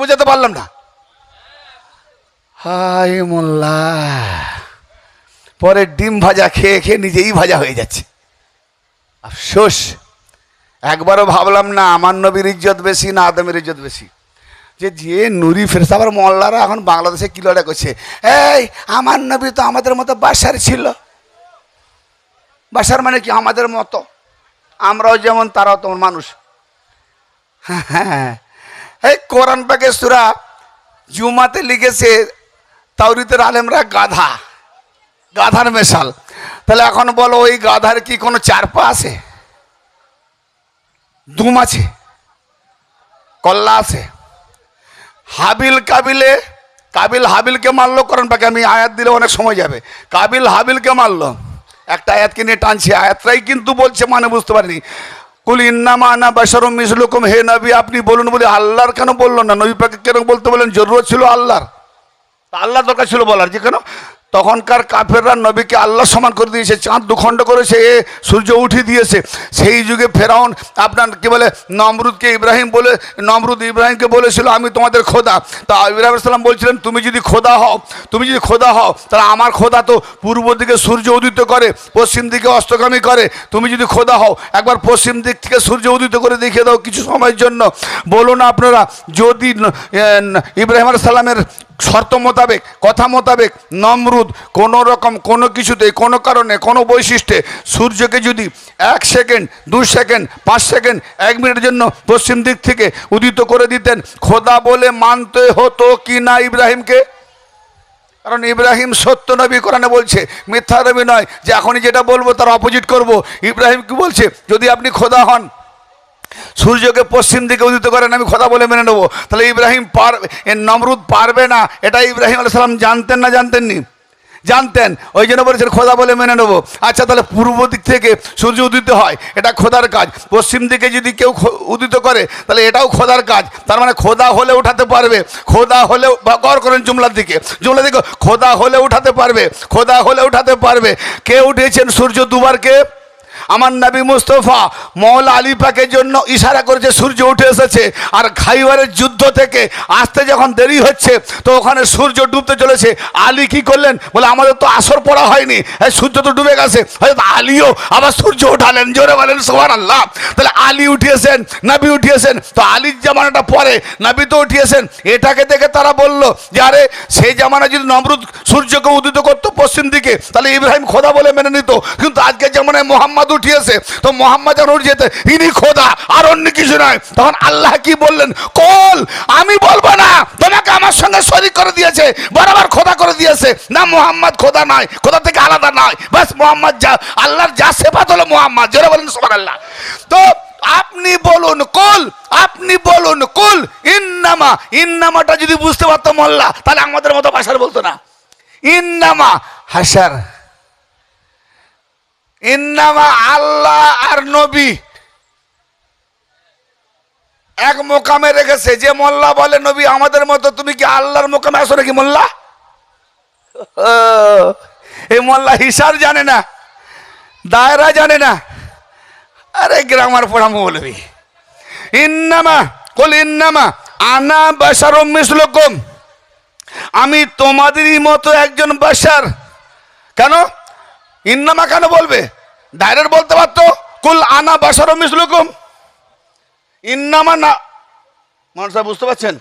বোঝাতে পারলাম না। হাই মোল্লা। পরে ডিম ভাজা খেয়ে খেয়ে নিজেই ভাজা হয়ে যাচ্ছে। আফসোস। একবারও ভাবলাম না আমার নবীর ইজ্জত বেশি না আদমের ইজ্জত বেশি। যে যে নুরি ফেরস আবার মোল্লারা এখন বাংলাদেশে কি লড়াই করছে? এই আমার নবী তো আমাদের মতো বাসার ছিল। বাসার মানে কি? আমাদের মতো। আমরাও যেমন তারাও তেমন মানুষ। হ্যাঁ হ্যাঁ। এই কোরআন পাকে সুরা জুমাতে লিখেছে তাওরিতের আলেমরা গাধা, গাধার মেশাল। তাহলে এখন বলো ওই গাধার কি কোনো চার পা আছে? দুম আছে? কল্লা আছে? হাবিল কাবিলে, কাবিল হাবিলকে মারলো কোরআন পাকে, আমি আয়াত দিলে অনেক সময় যাবে। কাবিল হাবিলকে মারলো। একটা আয়াতকে নিয়ে টানছি আয়াতটাই কিন্তু বলছে মানে বুঝতে পারিনি। কুল ইন্নামা না বাসারম মিসলুকুম, হে নবী, আপনি বলুন বলে আল্লাহর কেন বলল না? নবী পাকে কেন বলতে বলেন জরুরত ছিল আল্লাহর। তা আল্লাহ দরকার ছিল বলার যে কেন? তখনকার কাফেররা নবীকে আল্লাহ সমান করে দিয়েছে, চাঁদ দুখণ্ড করেছে এ সূর্য উঠিয়ে দিয়েছে। সেই যুগে ফেরাউন আপনার কি বলে, নমরুদকে ইব্রাহিম বলে, নমরুদ ইব্রাহিমকে বলেছিল, আমি তোমাদের খোদা। তা ইব্রাহিম সালাম বলছিলেন, তুমি যদি খোদা হও, তুমি যদি খোদা হও, তাহলে আমার খোদা তো পূর্ব দিকে সূর্য উদিত করে, পশ্চিম দিকে অস্তগামী করে। তুমি যদি খোদা হও, একবার পশ্চিম দিক থেকে সূর্য উদিত করে দেখিয়ে দাও কিছু সময়ের জন্য। বলুন আপনারা, যদি ইব্রাহিম সালামের শর্ত মোতাবেক, কথা মোতাবেক, নমরুদ, কোনো রকম কোনো কিছুতে, কোনো কারণে, কোনো বৈশিষ্ট্যে সূর্যকে যদি এক সেকেন্ড, দু সেকেন্ড, পাঁচ সেকেন্ড, এক মিনিটের জন্য পশ্চিম দিক থেকে উদিত করে দিতেন, খোদা বলে মানতে হতো কি না ইব্রাহিমকে? কারণ ইব্রাহিম সত্য নবী কোরআনে বলছে, মিথ্যা নবী নয়, যে এখনই যেটা বলব তার অপোজিট করব। ইব্রাহিম কি বলছে? যদি আপনি খোদা হন সূর্যকে পশ্চিম দিকে উদিত করেন আমি কথা বলে মেনে নেব। তাহলে ইব্রাহিম পার নমরুদ পারবে না? এটা ইব্রাহিম আলাইহিস সালাম জানতেন না জানতেননি? জানতেন, ওই জন্য বলেছেন, খোদা বলে মেনে নেব। আচ্ছা তাহলে পূর্ব দিক থেকে সূর্য উদিত হয়, এটা খোদার কাজ। পশ্চিম দিকে যদি কেউ উদিত করে, তাহলে এটাও খোদার কাজ। তার মানে খোদা হলে উঠাতে পারবে, খোদা হলে গড় করেন জুমলার দিকে। জুমলার দিকে, খোদা হলে উঠাতে পারবে, খোদা হলে উঠাতে পারবে। কে উঠিয়েছেন সূর্য দুবার? কে? আমার নবী মুস্তফা মৌলা আলী পাকের জন্য ইশারা করেছে, সূর্য উঠে এসেছে আর খাইবারের যুদ্ধ থেকে আসতে যখন দেরি হচ্ছে, তো ওখানে সূর্য ডুবতে চলেছে। আলী কি করলেন? বলে, আমাদের তো আসর পড়া হয়নি। সূর্য তো ডুবে গেছে। হয়তো আলীও আবার সূর্য উঠালেন জোরে বলেন সোহান আল্লাহ তাহলে আলী উঠিয়েছেন, নাবি উঠিয়েছেন। তো আলীর জামানাটা পরে নবী তো উঠিয়েছেন। এটাকে দেখে তারা বলল, যে আরে সেই জামানা যদি নমরুদ সূর্যকে উদিত করতো পশ্চিম দিকে, তাহলে ইব্রাহিম খোদা বলে মেনে নিত। কিন্তু আজকের জামানায় মোহাম্মদ উঠিয়েছে। তো মোহাম্মদ উঠিয়েছে ইনি খোদা, আর অন্য কিছু নয়। তখন আল্লাহ কি বললেন? কল, আমি বলব না। তোমাকে আমার সঙ্গে শরিক করে দিয়েছে, বরাবর খোদা করে দিয়েছে। না, মোহাম্মদ খোদা নয়, খোদা থেকে আলাদা নয়। বাস মোহাম্মদ যা, আল্লাহর যা সেবাত হলো মোহাম্মদ। জোরে বলেন সুবহান আল্লাহ তো আপনি বলুন, কুল, আপনি বলুন, কুল, ইন্নামা, ইন্নামাটা যদি বুঝতে পারতো মোল্লা, তাহলে আমাদের মতো ভাষার বলতো না। ইন্নামা, হাসার। ইন্নামা আল্লাহ আর নবী। এক মোকামে রেখেছে, যে মোল্লা বলে, নবী, আমাদের মতো তুমি কি আল্লাহর মোকামে আসো নাকি মোল্লা? এই মোল্লা হিসার জানে না, দায়রা জানে না। আরে, গ্রামার পড়া মৌলবি ইন্নামা, কল ইন্নামা, আনা বাসার মিসলকম। আমি তোমাদেরই মতো একজন বাসার কেন? ইন্নামা কেন বলবে? ডাইরেক্ট বলতে পারতো, কুল আনা বাসার মিসলকম। ইন্নামা না, মানুষ বুঝতে পারছেন?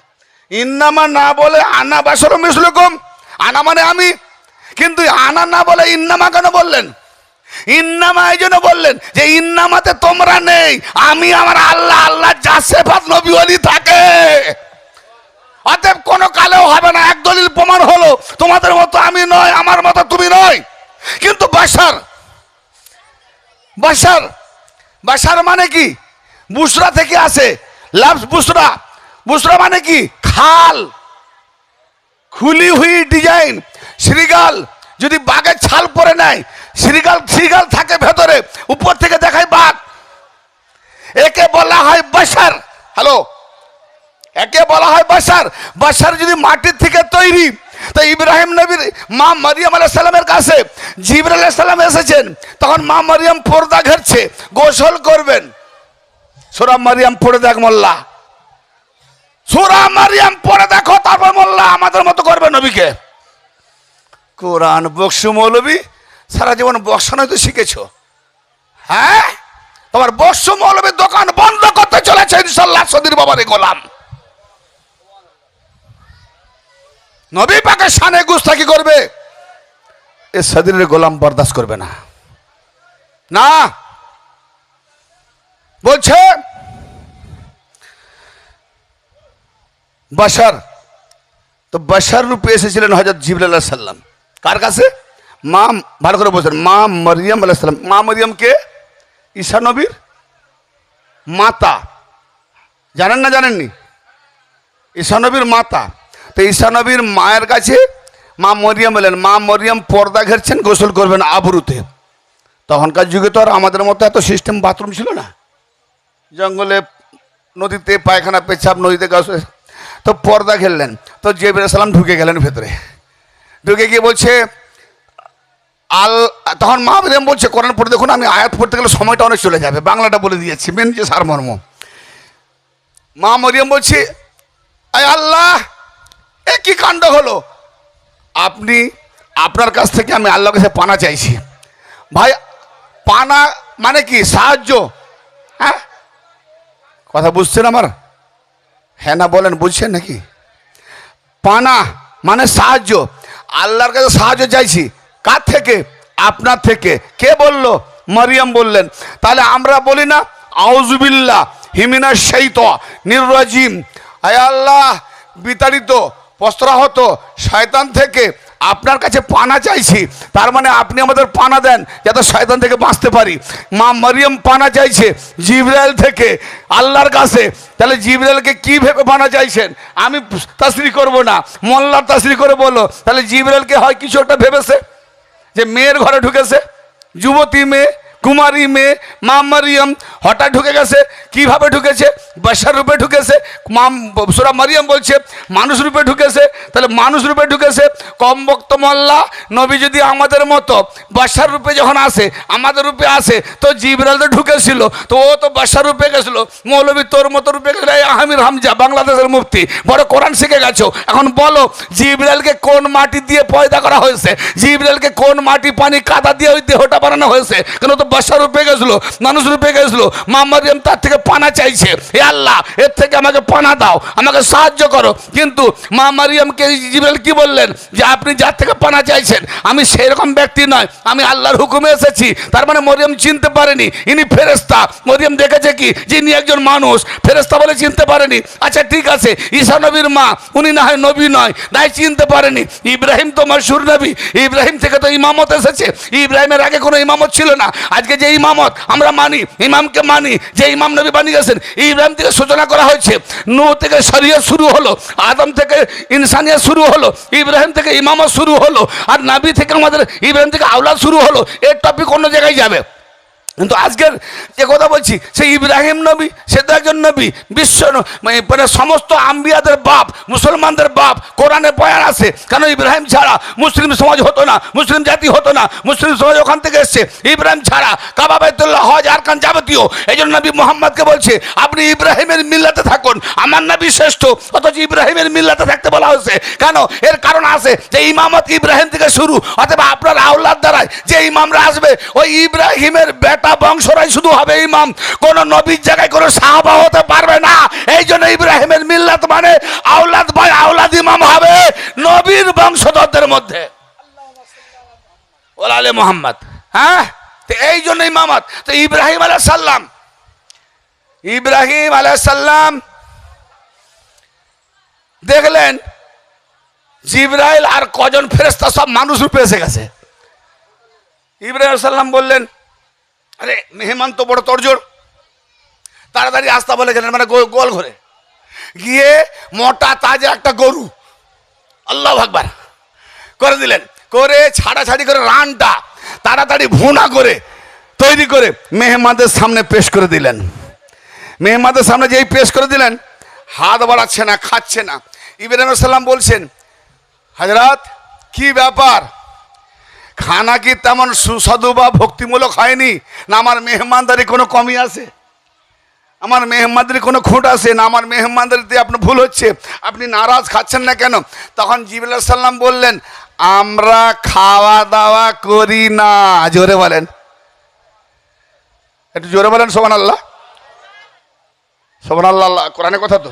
ইন্নামা না বলে আনা বাসার মিসলকম, আনা মানে আমি। কিন্তু আনা না বলে ইন্নামা কেন বললেন? ইন্নামা এই জন্য বললেন যে ইন্নামাতে তোমরা নেই, আমি আমার আল্লাহ আল্লাহ যা সেফাত নবী অলি থাকে। অতএব কোনো কালেও হবে না, এক দলিল প্রমাণ হলো, তোমাদের মতো আমি নয়, আমার মতো তুমি নয়। কিন্তু বাসার বাসার বাসার মানে কি? বুসরা থেকে আসে। লাভস বুসরা। বুসরা মানে কি? খাল। খুলি হুই ডিজাইন। শ্রীগাল। যদি বাঘের ছাল পরে নেয়, শ্রীগাল শ্রীগাল থাকে ভেতরে, উপর থেকে দেখায় বাঘ। একে বলা হয় বাসার। হ্যালো একে বলা হয় বাসার। বাসার যদি মাটির থেকে তৈরি তো ইব্রাহিম নবীর মা মারিয়াম আলাহ সালামের কাছে জিবর আলাহ সালাম এসেছেন। তখন মা মারিয়াম পর্দা ঘেরছে, গোসল করবেন। সোরা মারিয়াম পড়ে দেখ মোল্লা। সুরা মারিয়াম পড়ে দেখো, তারপর মোল্লা আমাদের মতো করবে নবীকে। কোরআন বক্সু মৌলবী, সারা জীবন বক্সানো তো শিখেছ। হ্যাঁ? তোমার বক্সু মৌলবীর দোকান বন্ধ করতে চলেছে, ইনশাল্লাহ সদির বাবারে গোলাম। নবী পাকে সানে গুস্তাকি করবে? এ সদিরের গোলাম বরদাস্ত করবে না। না। বলছে বাসার তো বাসার রূপে এসেছিলেন হজরত জিবর সাল্লাম কার কাছে? মা, ভালো করে বলছেন মা মরিয়ম আলাহ সাল্লাম মা মরিয়মকে ঈশা নবীর মাতা। জানেন না জানেননি? ঈশা নবীর মাতা। তো নবীর মায়ের কাছে মা মরিয়ম এলেন। মা মরিয়ম পর্দা ঘেরছেন, গোসল করবেন আবরুতে। তখনকার যুগে তো আর আমাদের মতো এত সিস্টেম বাথরুম ছিল না। জঙ্গলে নদীতে পায়খানা, পেছাব, নদীতে গাছ তো পর্দা খেললেন তো জেবের সালাম ঢুকে গেলেন ভেতরে। ঢুকে গিয়ে বলছে, আল তখন মা বেরিয়াম বলছে, কোরআন পড়ে দেখুন, আমি আয়াত পড়তে গেলে সময়টা অনেক চলে যাবে। বাংলাটা বলে দিয়েছি, মেন যে সারমর্ম। মা মরিয়ম বলছে, আয় আল্লাহ এ কি কাণ্ড হলো? আপনি, আপনার কাছ থেকে আমি আল্লাহর কাছে পানা চাইছি। ভাই, পানা মানে কি? সাহায্য? হ্যাঁ? কথা বুঝছেন আমার? হ্যাঁ না বলেন, বুঝছেন নাকি? পানা মানে সাহায্য। আল্লাহর কাছে সাহায্য চাইছি। কার থেকে? আপনার থেকে। কে বলল? মারিয়াম বললেন। তাহলে আমরা বলি না আউজুবিল্লাহ হিমিনা সেইত নির্রাজিম আয় আল্লাহ, বিতাড়িত। বস্ত্রাহত শয়তান থেকে আপনার কাছে পানা চাইছি। তার মানে আপনি আমাদের পানা দেন, যাতে শয়তান থেকে বাঁচতে পারি। মা মারিয়াম পানা চাইছে জিব্রাইল থেকে, আল্লাহর কাছে। তাহলে জিব্রাইলকে কি ভেবে পানা চাইছেন? আমি তাসরি করব না। মোল্লার তাসরি করে বলো তাহলে জিব্রাইলকে হয় কিছু একটা ভেবেছে? যে মেয়ের ঘরে ঢুকেছে? যুবতী মেয়ে কুমারী মেয়ে, মা মারিয়াম, হঠাৎ ঢুকে গেছে। কীভাবে ঢুকেছে? বাসার রূপে ঢুকেছে। মাম সুরা মারিয়াম বলছে, মানুষ রূপে ঢুকেছে? তাহলে মানুষ রূপে ঢুকেছে কম বক্ত মোল্লা, নবী যদি আমাদের মতো বাসার রূপে যখন আসে, আমাদের রূপে আসে, তো জিবরাল তো ঢুকেছিল, তো ও তো বাসার রূপে গেছিল। মৌলবী তোর মতো রূপে গেছিল আহমির হামজা, বাংলাদেশের মুফতি, বড় কোরআন শিখে গেছো। এখন বলো জিবরালকে কোন মাটি দিয়ে পয়দা করা হয়েছে? জিবরালকে কোন মাটি পানি কাদা দিয়ে ওই দেহটা বানানো হয়েছে? কেন তো বাসা রূপে গেছিল, মানুষ রূপে গেছিল, মা মারিয়াম তার থেকে পানা চাইছে। হে আল্লাহ, এর থেকে আমাকে পানা দাও, আমাকে সাহায্য করো। কিন্তু মা মারিয়ামকে কি বললেন? যে আপনি যার থেকে পানা চাইছেন, আমি সেরকম ব্যক্তি নয়, আমি আল্লাহর হুকুমে এসেছি। তার মানে মরিয়ম চিনতে পারেনি, ইনি ফেরেস্তা মরিয়ম দেখেছে কি? যে ইনি একজন মানুষ ফেরেস্তা বলে চিনতে পারেনি। আচ্ছা ঠিক আছে ঈশা নবীর মা, উনি না হয় নবী নয়, তাই চিনতে পারেনি। ইব্রাহিম তো মাসুর নবী, ইব্রাহিম থেকে তো ইমামত এসেছে। ইব্রাহিমের আগে কোনো ইমামত ছিল না। আজকে যে ইমামত আমরা মানি, ইমামকে মানি, যে ইমাম নবী বানিয়ে গেছেন, ইব্রাহিম থেকে সূচনা করা হয়েছে। নু থেকে শরিয়া শুরু হলো, আদম থেকে ইনসানিয়া শুরু হলো, ইব্রাহিম থেকে ইমামত শুরু হলো, আর নাবি থেকে আমাদের ইব্রাহিম থেকে আওলা শুরু হলো এর টপিক অন্য জায়গায় যাবে। কিন্তু আজকের যে কথা বলছি, সেই ইব্রাহিম নবী, সে তো একজন নবী, বিশ্ব মানে মানে সমস্ত আম্বিয়াদের বাপ, মুসলমানদের বাপ, কোরআনে বয়ান আছে, কেন ইব্রাহিম ছাড়া মুসলিম সমাজ হতো না, মুসলিম জাতি হতো না, মুসলিম সমাজ ওখান থেকে এসছে, ইব্রাহিম ছাড়া কাবা বাইতুল্লাহ হজ আরকান যাবতীয় এই জন্য নবী মোহাম্মদকে বলছে, আপনি ইব্রাহিমের মিল্লাতে থাকুন, আমার নবী শ্রেষ্ঠ, অথচ ইব্রাহিমের মিল্লাতে থাকতে বলা হয়েছে, কেন? এর কারণ আছে যে ইমামত ইব্রাহিম থেকে শুরু, অথবা আপনার আওলাদ দ্বারাই যে ইমামরা আসবে, ওই ইব্রাহিমের বেটা বংশরাই শুধু হবে ইমাম। কোন নবীর জায়গায় কোনো সাহাবা হতে পারবে না। এই জন্য ইব্রাহিমের মিল্লাত মানে আওলাদ ভাই আওলাদ ইমাম হবে নবীর বংশধরদের মধ্যে। ওলালে মোহাম্মদ। হ্যাঁ? তো এই জন্য ইমামত। তো ইব্রাহিম আলাহ সাল্লাম ইব্রাহিম আলাহ সাল্লাম দেখলেন জিব্রাইল আর কজন ফেরেস্তা সব মানুষ রূপে এসে গেছে। ইব্রাহিম সাল্লাম বললেন আরে মেহমান তো বড় তরজোর। তাড়াতাড়ি আস্তা বলে গেলেন মানে গোল ঘরে। গিয়ে মোটা তাজা একটা গরু, আল্লাহ ভাগবার করে দিলেন। করে ছাড়াছাড়ি করে রানটা তাড়াতাড়ি ভুনা করে তৈরি করে মেহমানদের সামনে পেশ করে দিলেন। মেহমানদের সামনে যেই পেশ করে দিলেন, হাত বাড়াচ্ছে না, খাচ্ছে না। ইব্রাহিম সাল্লাম বলছেন, হাজরাত, কি ব্যাপার? খানা কি তেমন সুস্বাদু বা ভক্তিমূলক হয়নি? না, আমার মেহমানদারি কোনো কমি আছে। আমার মেহমানদের কোনো খুঁট আছে। না, আমার মেহমানদারিতে আপনার ভুল হচ্ছে। আপনি নারাজ খাচ্ছেন না কেন? তখন জিবুল্লাহ সাল্লাম বললেন, আমরা খাওয়া দাওয়া করি না। জোরে বলেন। একটু জোরে বলেন সোমান আল্লাহ সোমান আল্লাহ, কোরআনের কথা তো।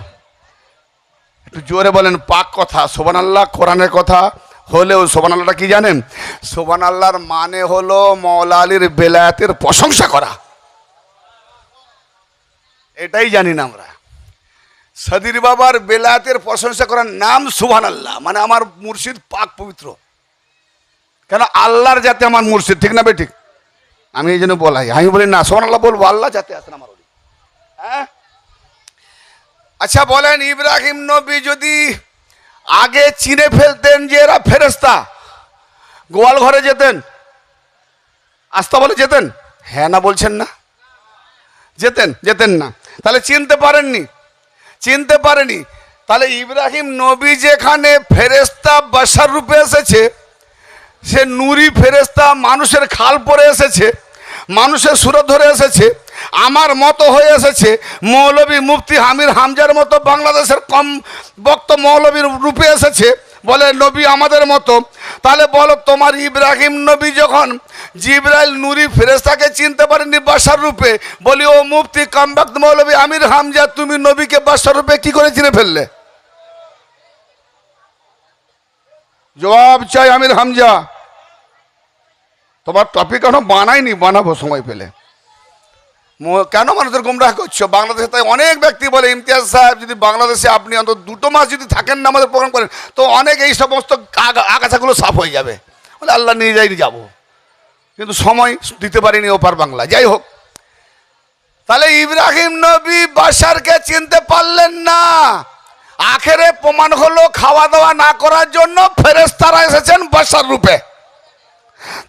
একটু জোরে বলেন, পাক কথা সোবান আল্লাহ কোরআনের কথা। হলেও সোবান আল্লাহটা কি জানেন? সোবান আল্লাহর মানে হলো মৌলা আলীর বেলায়াতের প্রশংসা করা। এটাই জানি না আমরা। সদির বাবার বেলায়াতের প্রশংসা করার নাম সুবহান আল্লাহ মানে আমার মুর্শিদ পাক পবিত্র। কেন? আল্লাহর যাতে আমার মুর্শিদ, ঠিক না বে ঠিক। আমি এই জন্য বলাই। আমি বলি, না সোহান আল্লাহ বলব, আল্লাহ যাতে আছেন আমার হ্যাঁ? আচ্ছা বলেন, ইব্রাহিম নবী যদি আগে চিনে ফেলতেন যে এরা ফেরেস্তা গোয়াল ঘরে যেতেন। আস্তা বলে যেতেন। হ্যাঁ না বলছেন না? যেতেন যেতেন না। তাহলে চিনতে পারেননি। চিনতে পারেনি। তাহলে ইব্রাহিম নবী যেখানে ফেরেস্তা বাসার রূপে এসেছে, সে নুরি ফেরেস্তা মানুষের খাল পরে এসেছে, মানুষের সুরত ধরে এসেছে আমার মতো হয়ে এসেছে মৌলবী মুফতি হামির হামজার মতো বাংলাদেশের কম বক্ত মৌলবীর রূপে এসেছে। বলে, নবী আমাদের মতো। তাহলে বলো, তোমার ইব্রাহিম নবী যখন জিব্রাইল নুরি ফেরেস্তাকে চিনতে পারেনি বাসার রূপে, বলি, ও মুফতি কামবাক্ত মৌলবী আমির হামজা, তুমি নবীকে বাসার রূপে কি করে চিনে ফেললে? জবাব চাই আমির হামজা। তোমার টপিক এখনও বানাইনি, বানাবো সময় পেলে। কেন মানুষদের গুমরাহ করছ? বাংলাদেশে তাই অনেক ব্যক্তি বলে, ইমতিয়াজ সাহেব যদি বাংলাদেশে আপনি অন্তত দুটো মাস যদি থাকেন না আমাদের প্রোগ্রাম করেন, তো অনেক এই সমস্ত আগা- আগাছাগুলো সাফ হয়ে যাবে। বলে আল্লাহ নিয়ে যাই যাব। কিন্তু সময় দিতে পারিনি ওপার বাংলা। যাই হোক। তাহলে ইব্রাহিম নবী বাসারকে চিনতে পারলেন না। আখেরে প্রমাণ হলো খাওয়া দাওয়া না করার জন্য ফেরেস্তারা এসেছেন বাসার রূপে।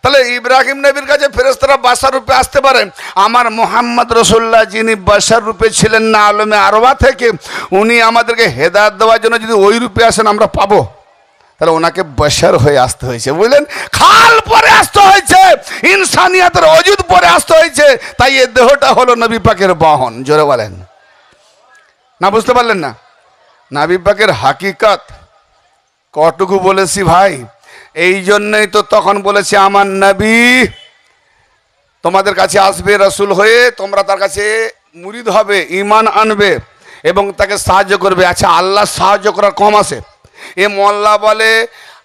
তাহলে ইব্রাহিম নবীর কাছে ফেরেস্তারা বাসার রূপে আসতে পারেন আমার মোহাম্মদ রসুল্লাহ যিনি বাসার রূপে ছিলেন না, আলমে আরবা থেকে, উনি আমাদেরকে হেদায়ত দেওয়ার জন্য যদি ওই রূপে আসেন, আমরা পাবো। তাহলে ওনাকে বসার হয়ে আসতে হয়েছে, বুঝলেন? খাল পরে আসতে হয়েছে, ইনসানিয়াতের অজুদ পরে আসতে হয়েছে, তাই এ দেহটা হলো নবী পাকের বাহন, জোরে বলেন। না, বুঝতে পারলেন না? নাবি পাকের হাকিকত কটুকু বলেছি ভাই? এই জন্যই তো তখন বলেছে, আমার নবী তোমাদের কাছে আসবে রসুল হয়ে, তোমরা তার কাছে মুরিদ হবে ইমান আনবে এবং তাকে সাহায্য করবে। আচ্ছা আল্লাহ সাহায্য করার কম আছে। এ মোল্লা বলে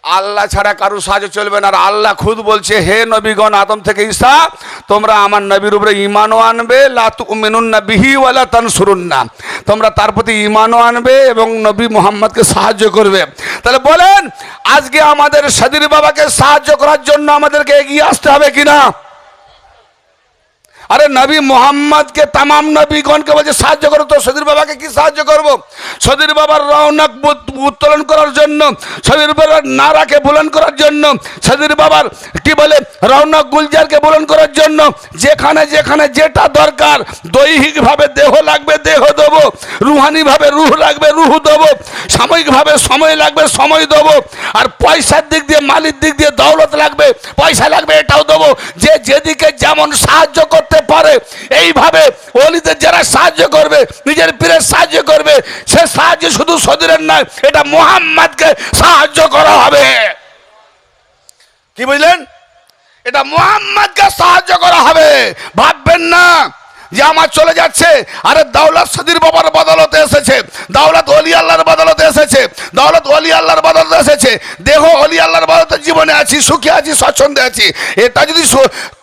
আল্লাহ ছাড়া কারও সাহায্য চলবে না। আর আল্লাহ খুদ বলছে, হে নবীগণ, আদম থেকে ঈসা, তোমরা আমার নবীর উপরে ইমানও আনবে লাতু মেনুন না বিহি ওয়ালা তান সুরুন্না তোমরা তার প্রতি ইমানও আনবে এবং নবী মোহাম্মদকে সাহায্য করবে। তাহলে বলেন, আজকে আমাদের সাদির বাবাকে সাহায্য করার জন্য আমাদেরকে এগিয়ে আসতে হবে কিনা? আরে নবী মোহাম্মদকে তামাম নবীগণকে বলছে, সাহায্য করো তো, সদির বাবাকে কি সাহায্য করব? সদির বাবার বুত- উত্তোলন করার জন্য, সদির বাবার নারাকে বুলন করার জন্য, সদির বাবার কি বলে রৌনক গুলজারকে বুলন করার জন্য, যেখানে যেখানে যেটা দরকার, দৈহিকভাবে দেহ লাগবে, দেহ দেবো, রুহানিভাবে রুহ লাগবে, রুহ দেবো, সাময়িকভাবে সময় লাগবে, সময় দেবো, আর পয়সার দিক দিয়ে, মালির দিক দিয়ে দৌলত লাগবে, পয়সা লাগবে, এটাও দেবো, যে যেদিকে যেমন সাহায্য করতে পারে। এইভাবে অলিদের যারা সাহায্য করবে, নিজের পীরের সাহায্য করবে, সে সাহায্য শুধু সদিরের নয়, এটা মোহাম্মদকে সাহায্য করা হবে। কি বুঝলেন? এটা মোহাম্মদকে সাহায্য করা হবে। ভাববেন না যে আমার চলে যাচ্ছে, আরে দাওলাত সদির বাবার বদলতে এসেছে, দাওলাত অলি আল্লাহর বদলতে এসেছে, দাওলাত অলি আল্লাহর বদলতে এসেছে, দেহ অলি আল্লাহর বদলতে জীবনে আছি, সুখে আছি, স্বচ্ছন্দে আছি। এটা যদি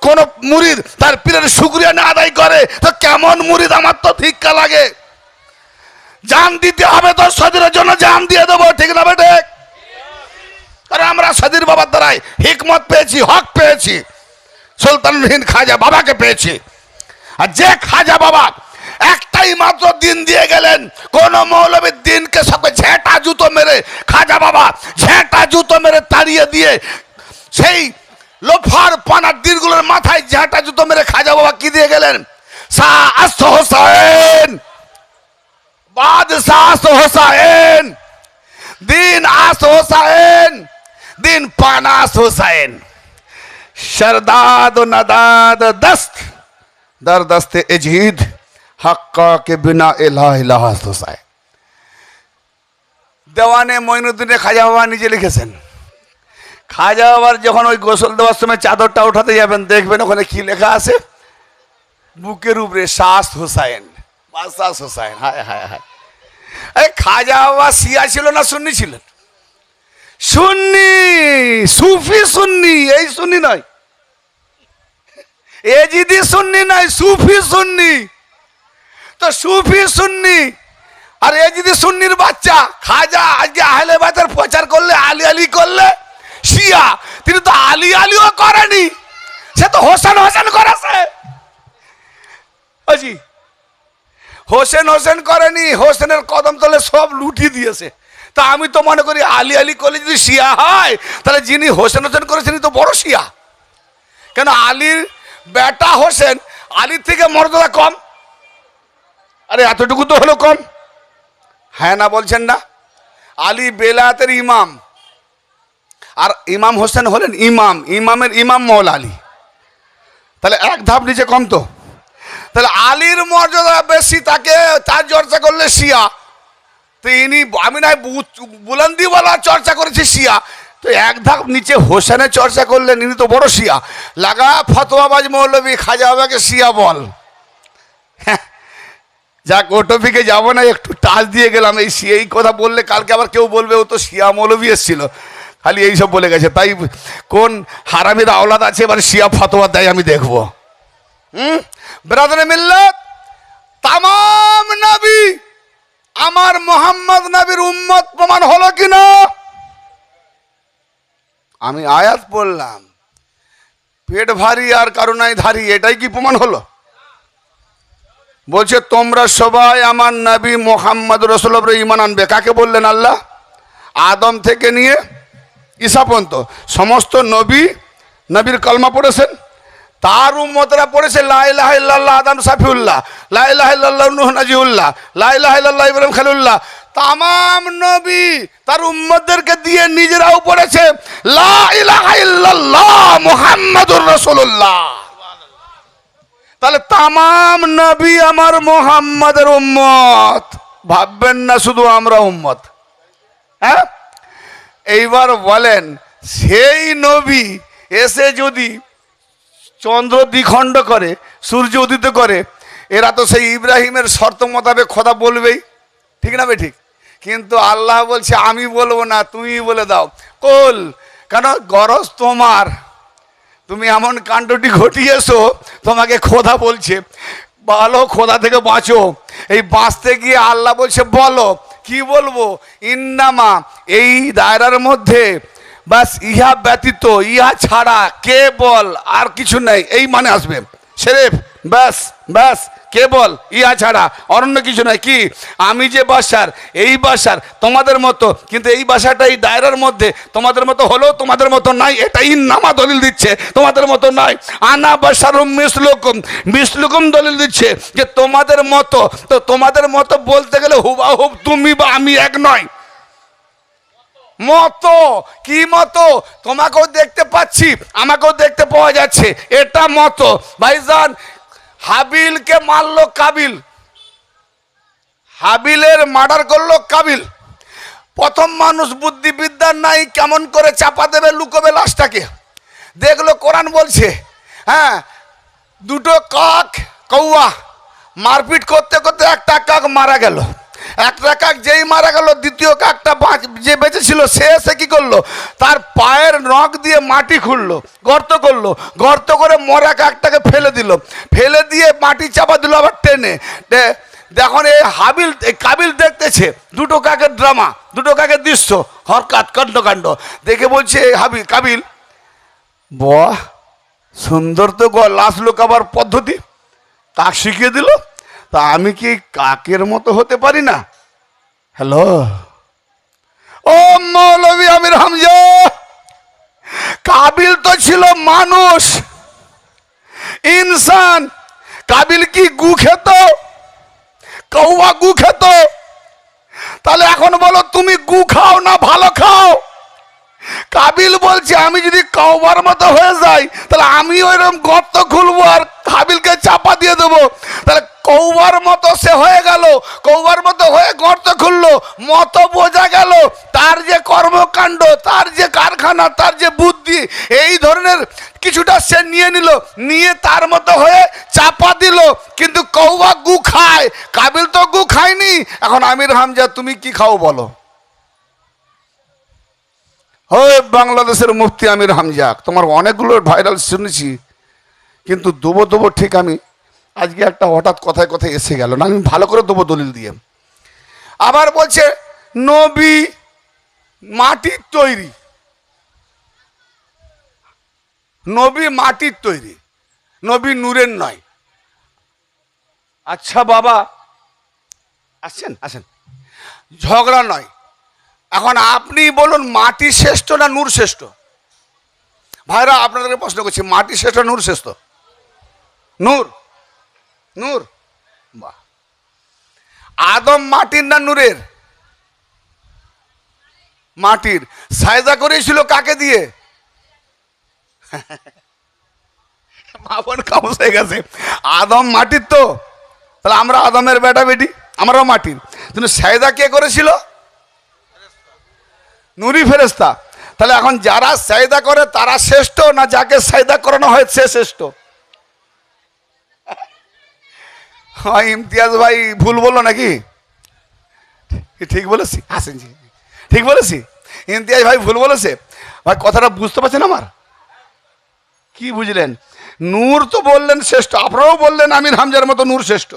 কোনো মুরিদ তার পীরের শুক্রিয়া না আদায় করে, তো কেমন মুরিদ আমার তো ধিক্কা লাগে? জান দিতে হবে তো সদিরের জন্য, জান দিয়ে দেবো, ঠিক না বেটে? কারণ আমরা সাদির বাবার দ্বারাই হিকমত পেয়েছি, হক পেয়েছি। সুলতানুল খাজা বাবাকে পেয়েছি। আর যে খাজা বাবা একটাই মাত্র দিন দিয়ে গেলেন কোন মৌলবীর দিনকে সবকে ঝেঁটা জুতো মেরে খাজা বাবা ঝেঁটা জুতো মেরে তাড়িয়ে দিয়ে সেই লোফার পানার দিনগুলোর মাথায় ঝেঁটা জুতো মেরে খাজা বাবা কি দিয়ে গেলেন শাহ আস্ত হোসেন বাদশাহ আস্ত হোসেন दिन आस हुसैन दिन पानास हुसैन शरदाद व नदाद दस्त در دست اجہید حق کا کہ بنا الہ الہ سوسائے দেওয়ানে মঈনুদ্দিনে খাজা বাবা নিজে লিখেছেন, খাজা বাবার যখন ওই গোসল দেওয়ার সময় চাদরটা উঠাতে যাবেন, দেখবেন ওখানে কি লেখা আছে? বুকের উপরে শাস হোসাইন বাসাস হোসাইন, হায় হায় হায়। আরে খাজা বাবা সিয়া ছিল না সুন্নি ছিলেন? সুন্নি, সুফি সুন্নি, এই সুন্নি নয়। এজিদি সুন্নি নয় সুফি সুন্নি। তো সুফি সুন্নি, আর এ যদি সুন্নির বাচ্চা খাজা, আজকে আহলে বাজার প্রচার করলে, আলি আলি করলে, শিয়া, তিনি তো আলি আলিও করেনি, সে তো হোসেন হোসেন করেছে। বুঝি হোসেন হোসেন করেনি, হোসেনের কদম তলে সব লুটিয়ে দিয়েছে। তা আমি তো মনে করি আলি আলি করলে যদি শিয়া হয়, তাহলে যিনি হোসেন হোসেন করেছেন তো বড় শিয়া। কেন আলীর বেটা হোসেন, আলীর থেকে মর্যাদা কম? আরে এতটুকু তো হলো কম। হ্যাঁ না বলছেন না। আলী বেলাতের ইমাম। আর ইমাম হোসেন হলেন ইমাম। ইমামের ইমাম মৌলা আলী। তাহলে এক ধাপ নিচে কম তো। তাহলে আলীর মর্যাদা বেশি, তাকে তার চর্চা করলে শিয়া। তো ইনি, আমি নয় বুলন্দিওয়ালা চর্চা করেছি শিয়া। তো এক ধাপ নিচে হোসেনের চর্চা করলেন, ইনি তো বড় শিয়া। লাগা ফতোয়াবাজ মৌলবী, খাজা বাবাকে শিয়া বল। হ্যাঁ যাক ও যাব না, একটু টাচ দিয়ে গেলাম। এই এই কথা বললে কালকে আবার কেউ বলবে, ও তো শিয়া মৌলবী এসেছিল। খালি এইসব বলে গেছে। তাই কোন হারামির আওলাদ আছে, এবার শিয়া ফতোয়া দেয়, আমি দেখব। হুম? ব্রাদারে মিল্লত, তামাম নবী, আমার মোহাম্মদ নবীর উম্মত প্রমাণ হলো কিনা? আমি আয়াত পড়লাম। পেট ভারী আর কারণায় ধারী, এটাই কি প্রমাণ হলো? বলছে, তোমরা সবাই আমার নবী মোহাম্মদ রসুলের ইমান আনবে। কাকে বললেন আল্লাহ? আদম থেকে নিয়ে ইসাপন্ত সমস্ত নবী নবীর কলমা পড়েছেন? তার উম্মতরা পড়েছে লাইলাহ আদম সাফিউল্লাহ লাইলাহ নুহ নাজিউল্লাহ লাইলাহ ইব্রাহিম খালিউল্লাহ তামাম নবী তার উম্মতদেরকে দিয়ে নিজেরাও পড়েছে লাইলাহ মুহাম্মাদুর রসুল্লাহ তাহলে তামাম নবী আমার মোহাম্মদের উম্মত। ভাববেন না শুধু আমরা উম্মত। হ্যাঁ? এইবার বলেন, সেই নবী এসে যদি চন্দ্র দ্বিখণ্ড করে, সূর্য উদিত করে, এরা তো সেই ইব্রাহিমের শর্ত মোতাবেক কথা বলবেই। ঠিক না ঠিক? কিন্তু আল্লাহ বলছে, আমি বলব না তুমি বলে দাও। কোল, কেন? গরজ তোমার। তুমি এমন কাণ্ডটি ঘটিয়েছো, তোমাকে খোদা বলছে। বলো, খোদা থেকে বাঁচো। এই বাঁচতে গিয়ে আল্লাহ বলছে, বলো, কি বলব? ইন্নামা, এই দায়রার মধ্যে বাস ইহা ব্যতীত, ইহা ছাড়া কে বল আর কিছু নেই। এই মানে আসবে। সেরেফ, ব্যাস ব্যাস, কেবল, ইহা ছাড়া অন্য কিছু নয় কি? আমি যে বাসার, এই বাসার তোমাদের মতো, কিন্তু এই বাসাটা এই দায়রার মধ্যে, তোমাদের মতো হলেও তোমাদের মতো নাই এটা নামা দলিল দিচ্ছে। তোমাদের মতো নয় আনা বাসার মিসলুকুম মিসলুকুম দলিল দিচ্ছে যে তোমাদের মতো, তো তোমাদের মতো বলতে গেলে হুবাহুব তুমি বা আমি এক নয়। মতো, কি মতো? তোমাকেও দেখতে পাচ্ছি, আমাকেও দেখতে পাওয়া যাচ্ছে। এটা মতো। ভাইজান, হাবিলকে মারলো কাবিল। হাবিলের মার্ডার করল কাবিল। প্রথম মানুষ বুদ্ধিবিদ্যার নাই, কেমন করে চাপা দেবে লুকোবে লাশটাকে? দেখল কোরআন বলছে হ্যাঁ দুটো কাক কৌয়া, মারপিট করতে করতে একটা কাক মারা গেল। একটা কাক যেই মারা গেল, দ্বিতীয় কাকটা যে বেঁচে ছিল, সে এসে কি করল? তার পায়ের নখ দিয়ে মাটি খুঁড়লো গর্ত করল, গর্ত করে মরা কাকটাকে ফেলে দিল। ফেলে দিয়ে মাটি চাপা দিল আবার টেনে। দেখুন এই হাবিল, এই কাবিল দেখতেছে, দুটো কাকের ড্রামা দুটো কাকের দৃশ্য, হরকাত কাণ্ডকাণ্ড দেখে বলছে এই হাবিল, কাবিল, বাহ, সুন্দর তো গ, লাশ লোকাবার পদ্ধতি। কাক শিখিয়ে দিল। তা আমি কি কাকের মতো হতে পারি না? হ্যালো। ও মৌলভী আমির হামজা কাবিল তো ছিল মানুষ ইনসান। কাবিল কি গু খেত? কৌয়া গু খেত? তাহলে এখন বলো তুমি গু খাও না ভালো খাও? কাবিল বলছে, আমি যদি কৌবার মতো হয়ে যাই, তাহলে আমি ওইরকম গর্ত খুলবো আর কাবিলকে চাপা দিয়ে দেবো। তাহলে কৌবার মতো সে হয়ে গেল, কৌবার মতো হয়ে গর্ত খুললো, মতো বোঝা গেল, তার যে কর্মকাণ্ড, তার যে কারখানা, তার যে বুদ্ধি, এই ধরনের কিছুটা সে নিয়ে নিল, নিয়ে তার মতো হয়ে চাপা দিল। কিন্তু কৌবা গু খায়, কাবিল তো গু খায়নি। এখন আমির হামজা, তুমি কি খাও বলো? হয় বাংলাদেশের মুফতি আমির হামজাক তোমার অনেকগুলো ভাইরাল শুনেছি, কিন্তু দেবো দেবো ঠিক আমি আজকে একটা হঠাৎ কথায় কথায় এসে গেল না, আমি ভালো করে দেবো দলিল দিয়ে। আবার বলছে, নবী মাটির তৈরি। নবী মাটির তৈরি, নবী নূরের নয়। আচ্ছা বাবা আসছেন আসেন। ঝগড়া নয়। এখন আপনি বলুন, মাটি শ্রেষ্ঠ না নূর শ্রেষ্ঠ? ভাইরা, আপনাদেরকে প্রশ্ন করছি, মাটি শ্রেষ্ঠ নূর শ্রেষ্ঠ? নূর? নূর? বাহ। আদম মাটির না নূরের? মাটির। সায়দা করেছিল কাকে দিয়ে? মাপন কামস হয়ে গেছে। আদম মাটির তো। তাহলে আমরা আদমের বেটা বেটি, আমরাও মাটির। কিন্তু সায়দা কে করেছিল? নুরি ফেরেস্তা তাহলে এখন যারা সাইদা করে, তারা শ্রেষ্ঠ না যাকে সাইদা করানো হয়, সে শ্রেষ্ঠ? হয়, ইমতিয়াজ ভাই, ভুল বলল নাকি? ঠিক বলেছি। আসেন জি। ঠিক বলেছি? ইমতিয়াজ ভাই, ভুল বলেছে? ভাই, কথাটা বুঝতে পারছেন আমার? কি বুঝলেন? নূর তো বললেন শ্রেষ্ঠ, আপনারাও বললেন আমির হামজার মতো নূর শ্রেষ্ঠ।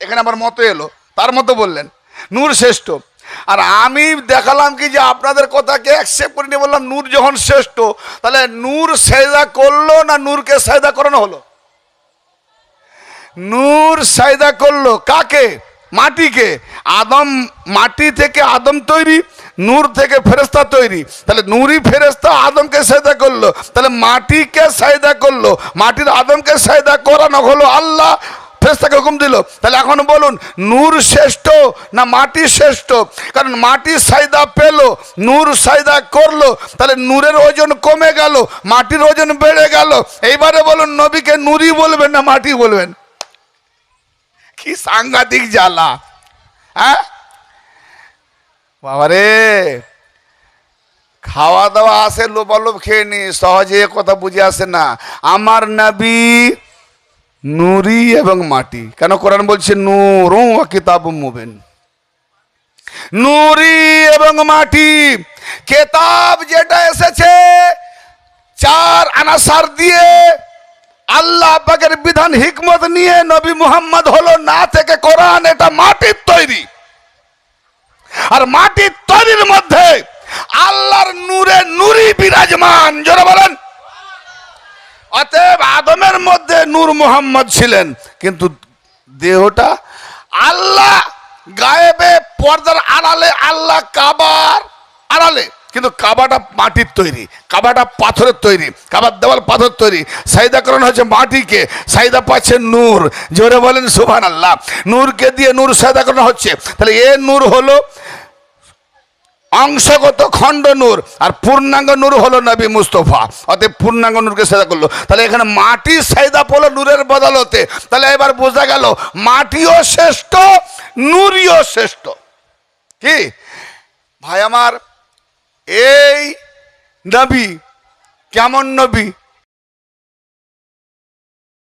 এখানে আমার মতো এলো, তার মতো বললেন। নূর শ্রেষ্ঠ। আর আমি দেখালাম কি যে আপনাদের কথাকে অ্যাকসেপ্ট করে নিয়ে বললাম, নূর যখন শ্রেষ্ঠ, তাহলে নূর সেদা করল না নূরকে সায়দা করানো হলো? নূর সায়দা করল কাকে? মাটিকে। আদম মাটি থেকে আদম তৈরি, নূর থেকে ফেরেস্তা তৈরি। তাহলে নূরই ফেরেস্তা আদমকে সায়দা করল। তাহলে মাটিকে সায়দা করল। মাটির আদমকে সায়দা করানো হলো আল্লাহ। ফেরেস্তাকে হুকুম দিল। তাহলে এখন বলুন, নূর শ্রেষ্ঠ না মাটি শ্রেষ্ঠ? কারণ মাটি সায়দা পেল, নূর সায়দা করল, তাহলে নূরের ওজন কমে গেল, মাটির ওজন বেড়ে গেল। এইবারে বলুন, নবীকে নূরই বলবেন না মাটি বলবেন? কি সাংঘাতিক জ্বালা হ্যাঁ? বাবারে, খাওয়া দাওয়া আসে লোবালোব খেয়ে নি, সহজে কথা বুঝে আসে না। আমার নবী নুরি এবং মাটি। কেন কোরআন বলছে নূর কিতাব মুবেন নুরি এবং মাটি, কেতাব যেটা এসেছে, চার আনাসার দিয়ে আল্লাহ পাকের বিধান, হিকমত নিয়ে নবী মুহাম্মদ হলো না থেকে কোরআন, এটা মাটির তৈরি। আর মাটির তৈরির মধ্যে আল্লাহর নূরে নুরি বিরাজমান। জোরে বলেন। অতএব আদমের মধ্যে নূর মোহাম্মদ ছিলেন, কিন্তু দেহটা আল্লাহ গায়েবে পর্দার আড়ালে, আল্লাহ কাবার আড়ালে। কিন্তু কাবাটা মাটির তৈরি, কাবাটা পাথরের তৈরি, কাবার দেওয়াল পাথর তৈরি। সাইদা করানো হচ্ছে মাটিকে, সাইদা পাচ্ছে নূর। জোরে বলেন সুভান আল্লাহ নূরকে দিয়ে নূর সাইদা করানো হচ্ছে। তাহলে এ নূর হলো অংশগত খণ্ড নূর আর পূর্ণাঙ্গ নূর হলো নবী মুস্তফা। অতএব পূর্ণাঙ্গ নূরকে সেদা করল। তাহলে এখানে মাটি সাইদা পড়ল নূরের বদলতে। তাহলে এবার বোঝা গেল, মাটিও শ্রেষ্ঠ, নূরিও শ্রেষ্ঠ। কি? ভাই আমার, এই নবী কেমন নবী?